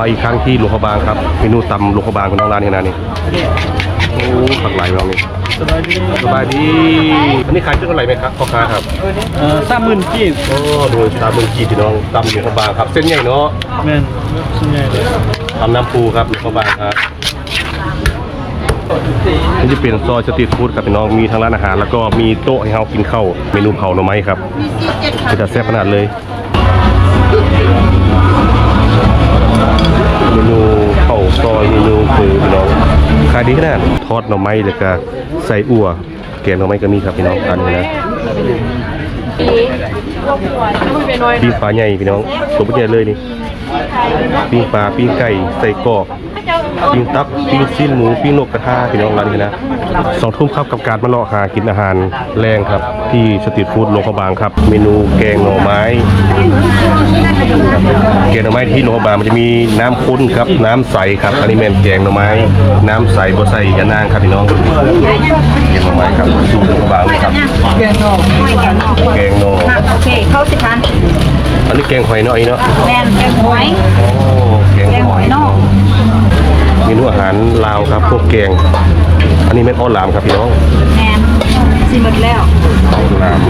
มาอีกครั้งที่หลวงพระบางครับเมนูตำหลวงพระบางของน้องร้านนี่นะนี่โอ้ผักหลายน้องนี่สบายดีสบายดีอันนี้ขายชุดเท่าไหร่ไหมครับพ่อค้าครับเอ่อสามหมื่นกีบโอ้โดยตามเมืองจีนพี่น้องตำหลวงพระบางครับ เส้นใหญ่เนาะแม่นส่วนใหญ่เลยตำน้ำปูครับหลวงพระบางครับนี่จะเป็นซอยสตรีทฟู้ดครับพี่น้องมีทั้งร้านอาหาร แล้วก็มีโต๊ะให้เรากินข้าวเมนูเผาหน่อไม้ครับจะแซ่บขนาดเลย เมนูข้าวซอยเมนูคือพี่น้องขายดีขนาดทอดหน่อไม้แล้วก็ใส่อั่วแกงหน่อไม้ก็มีครับพี่น้องอันนี้นะปิ้งปลาใหญ่พี่น้องตัวใหญ่เลยนี่ปิ้งปลาปิ้งไก่ใส่กรอกปิ้งตับปิ้งสิ้นหมูปิ้งนกกระทาพี่น้องร้านนี้นะสองทุ่มครับกับการมาเลาะหากินอาหารแรงครับ ที่สตรีทฟู้ดโลกบางครับ เมนูแกงหน่อไม้ แกงหน่อไม้ที่โรงพยาบาลมันจะมีน้ำข้นครับ น้ำใสครับอันนี้แม่นแกงหน่อไม้ น้ำใสบ่ใส่ยานางครับพี่น้องแกงหน่อไม้ครับสูตรโรงพยาบาลเลยครับแกงหน่อแกงหน่อโอเคเข้าสิทันอันนี้แกงหอยเนาะไอ้เนาะแมนแกงหอยโอ้แกงแกงหหออยยนอกเมนูอาหารลาวครับพวกแกง อันนี้แม่นอ้อหลามครับพี่น้องแมน สิหมดแล้วอ้อหลาม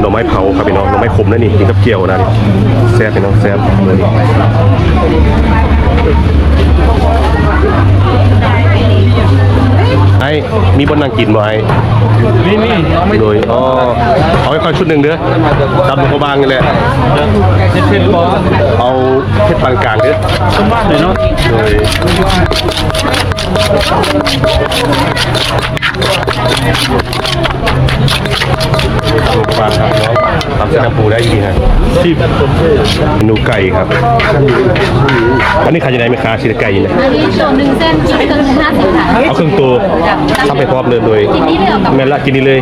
หน่อไม้เผาครับพี่น้องหน่อไม้ขมนั่นนี่กินกับเจียวนะนี่แซ่บพี่น้องแซ่บไอ้มีบนนั่งกินบ่ไอ้นี่นี่เอาไม่โดยอ๋อเอาให้ค่อยชุดหนึ่งเด้อตำหลวงพระบางนี่แหละเจ็ดเพชรบอลเอาเพชรปานกลางเด้อสมบ้านเลยเนาะโดย นน้ำปูได้ดีฮะที่เมนูไก่ครับ อันนี้ขายยังไงไหมคะชิ้นไก่เนี่ยอันนี้ตัวหนึ่งเส้นคิดตัวห้าสิบค่ะเอาเครื่องตัวทำไปพร้อมเลยโดยกินนี่เลยเหรอกับแม่นละกินนี่เลย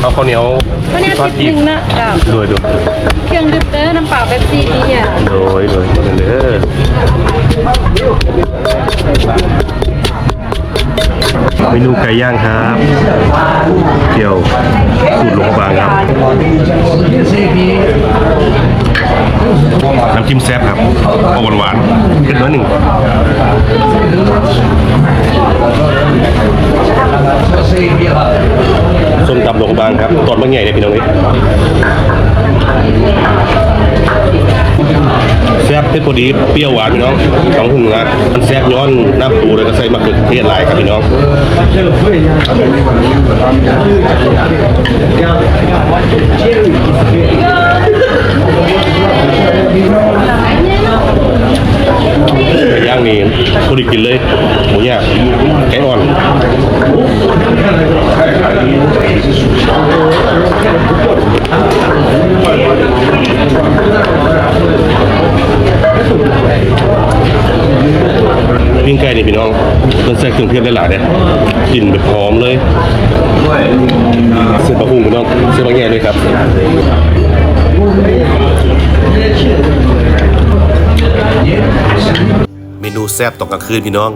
เอาข้าวเหนียวก็เนี่ยทอดสิบกีหบนึ่งนะกับโดยโดยเครื่องดื่มเด้อน้ำเปล่าเป๊ปซี่ดีอะโดยโดยเด้อเมนูไก่ย่างครับเกี่ยวสูตรหลวงพระบางครับน้ำจิ้มแซ่บครับเอาหวานๆเผ็ดน้อยหนึ่ง ส้มตำหลวงพระบางครับตอนบางใหญ่เลยพี่น้องนี่แซ่บเผ็ดพอดีเปรี้ยวหวานพี่น้องสองหุ่นนะมันแซ่บย้อนน้ำปูเลยก็ใส่มะเขือเทศหลายครับพี่น้องย่างนี่พอดีกินเลยหมูย่างไก่อ่อน ปิ้งไก่นี่พี่น้องมันใส่เครื่องเทศได้หลายเนี่ยกลิ่นแบบหอมเลยเส้นปลาหุ่งพี่น้องเส้นบาแง่ด้วยครับเม นูแซ่บตอนกลางคืนพี่น้อง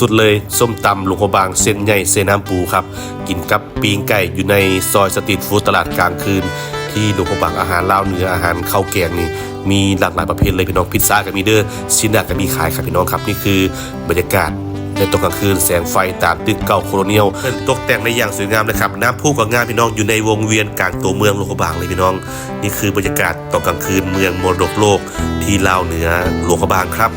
สุดๆเลย ส้มตำหลวงพบางเส้นใหญ่เส้นน้ำปูครับ กินกับปีงไก่อยู่ในซอยสตรีทฟู้ดตลาดกลางคืน ที่หลวงพบางอาหารลาวเหนืออาหารข้าวแกงนี่มีหลากหลายประเภทเลยพี่น้องพิซซ่าก็มีเด้อซินาก็มีขายครับพี่น้องครับนี่คือบรรยากาศในตอนกลางคืนแสงไฟตามตึกเก่าโคโลเนียลตกแต่งในอย่างสวยงามนะครับน้ำพุกับงามพี่น้องอยู่ในวงเวียนกลางตัวเมืองหลวงพระบางเลยพี่น้อง นี่คือบรรยากาศตอนกลางคืนเมืองมรดกโลกที่ลาวเหนือหลวงพระบางครับ